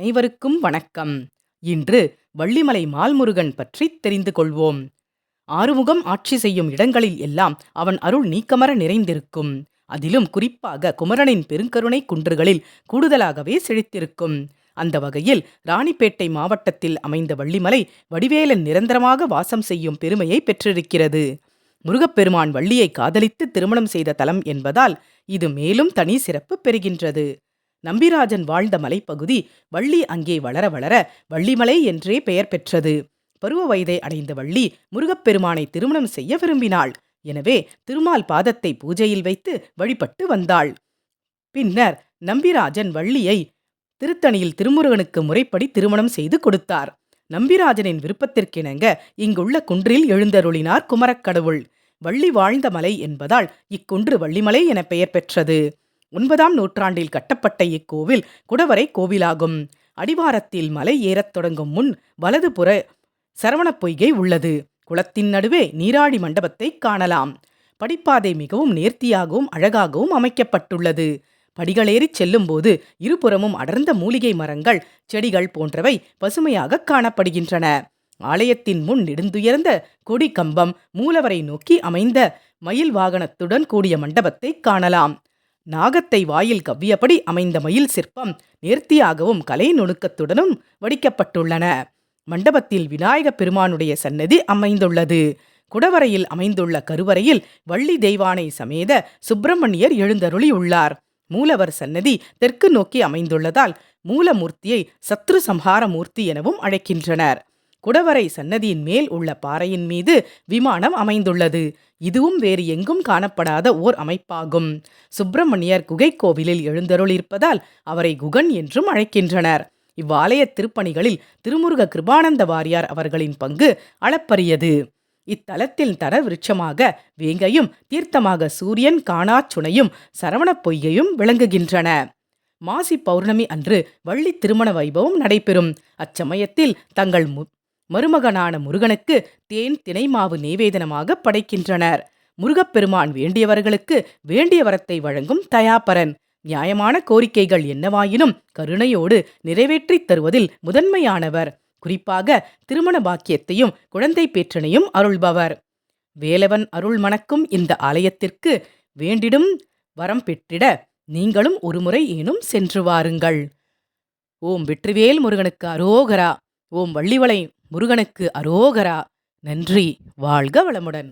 அனைவருக்கும் வணக்கம். இன்று வள்ளிமலை மால்முருகன் பற்றி தெரிந்து கொள்வோம். ஆறுமுகம் ஆட்சி செய்யும் இடங்களில் எல்லாம் அவன் அருள் நீக்கமர நிறைந்திருக்கும். அதிலும் குறிப்பாக குமரனின் பெருங்கருணை குன்றுகளில் கூடுதலாகவே செழித்திருக்கும். அந்த வகையில் ராணிப்பேட்டை மாவட்டத்தில் அமைந்த வள்ளிமலை வடிவேலன் நிரந்தரமாக வாசம் செய்யும் பெருமையை பெற்றிருக்கிறது. முருகப்பெருமான் வள்ளியை காதலித்து திருமணம் செய்த தலம் என்பதால் இது மேலும் தனி சிறப்பு பெறுகின்றது. நம்பிராஜன் வாழ்ந்த மலைப்பகுதி வள்ளி அங்கே வளர வளர வள்ளிமலை என்றே பெயர் பெற்றது. பருவ வயதை அடைந்த வள்ளி முருகப்பெருமானை திருமணம் செய்ய விரும்பினாள். எனவே திருமால் பாதத்தை பூஜையில் வைத்து வழிபட்டு வந்தாள். பின்னர் நம்பிராஜன் வள்ளியை திருத்தணியில் திருமுருகனுக்கு முறைப்படி திருமணம் செய்து கொடுத்தார். நம்பிராஜனின் விருப்பத்திற்கிணங்க இங்குள்ள குன்றில் எழுந்தருளினார் குமரக்கடவுள். வள்ளி வாழ்ந்த மலை என்பதால் இக்குன்று வள்ளிமலை என பெயர் பெற்றது. ஒன்பதாம் நூற்றாண்டில் கட்டப்பட்ட இக்கோவில் குடவரை கோவிலாகும். அடிவாரத்தில் மலை ஏறத் தொடங்கும் முன் வலதுபுற சரவணப் பொய்கை உள்ளது. குளத்தின் நடுவே நீராடி மண்டபத்தை காணலாம். படிப்பாதை மிகவும் நேர்த்தியாகவும் அழகாகவும் அமைக்கப்பட்டுள்ளது. படிகளேறிச் செல்லும்போது இருபுறமும் அடர்ந்த மூலிகை மரங்கள் செடிகள் போன்றவை பசுமையாக காணப்படுகின்றன. ஆலயத்தின் முன் நெடுந்துயர்ந்த கொடி கம்பம் மூலவரை நோக்கி அமைந்த மயில் வாகனத்துடன் கூடிய மண்டபத்தை காணலாம். நாகத்தை வாயில் கவ்வியபடி அமைந்த மயில் சிற்பம் நேர்த்தியாகவும் கலை நுணுக்கத்துடனும் வடிக்கப்பட்டுள்ளன. மண்டபத்தில் விநாயக பெருமானுடைய சன்னதி அமைந்துள்ளது. குடவரையில் அமைந்துள்ள கருவறையில் வள்ளி தெய்வானை சமேத சுப்பிரமணியர் எழுந்தருளி உள்ளார் மூலவர் சன்னதி தெற்கு நோக்கி அமைந்துள்ளதால் மூலமூர்த்தியை சத்ரு சம்ஹார மூர்த்தி எனவும் அழைக்கின்றனர். குடவரை சன்னதியின் மேல் உள்ள பாறையின் மீது விமானம் அமைந்துள்ளது. இதுவும் வேறு எங்கும் காணப்படாத ஓர் அமைப்பாகும். சுப்பிரமணியர் குகை கோவிலில் எழுந்தருளிருப்பதால் அவரை குகன் என்றும் அழைக்கின்றனர். இவ்வாலய திருப்பணிகளில் திருமுருக கிருபானந்த வாரியார் அவர்களின் பங்கு அளப்பரியது. இத்தலத்தில் தர விருட்சமாக வேங்கையும் தீர்த்தமாக சூரியன் காணாச்சுனையும் சரவணப் பொய்யையும் விளங்குகின்றன. மாசி பௌர்ணமி அன்று வள்ளி திருமண வைபவம் நடைபெறும். அச்சமயத்தில் தங்கள் மருமகனான முருகனுக்கு தேன் தினை மாவு நிவேதனமாக படைக்கின்றனர். முருகப்பெருமான் வேண்டியவர்களுக்கு வேண்டிய வரத்தை வழங்கும் தயாபரன். நியாயமான கோரிக்கைகள் என்னவாயினும் கருணையோடு நிறைவேற்றித் தருவதில் முதன்மையானவர். குறிப்பாக திருமண பாக்கியத்தையும் குழந்தை பேற்றனையும் அருள்பவர். வேலவன் அருள் மணக்கும் இந்த ஆலயத்திற்கு வேண்டிடும் வரம் பெற்றிட நீங்களும் ஒருமுறை ஏனும் சென்று வாருங்கள். ஓம் வெற்றிவேல் முருகனுக்கு அரோகரா. ஓம் வள்ளிவளை முருகனுக்கு அரோகரா. நன்றி. வாழ்க வளமுடன்.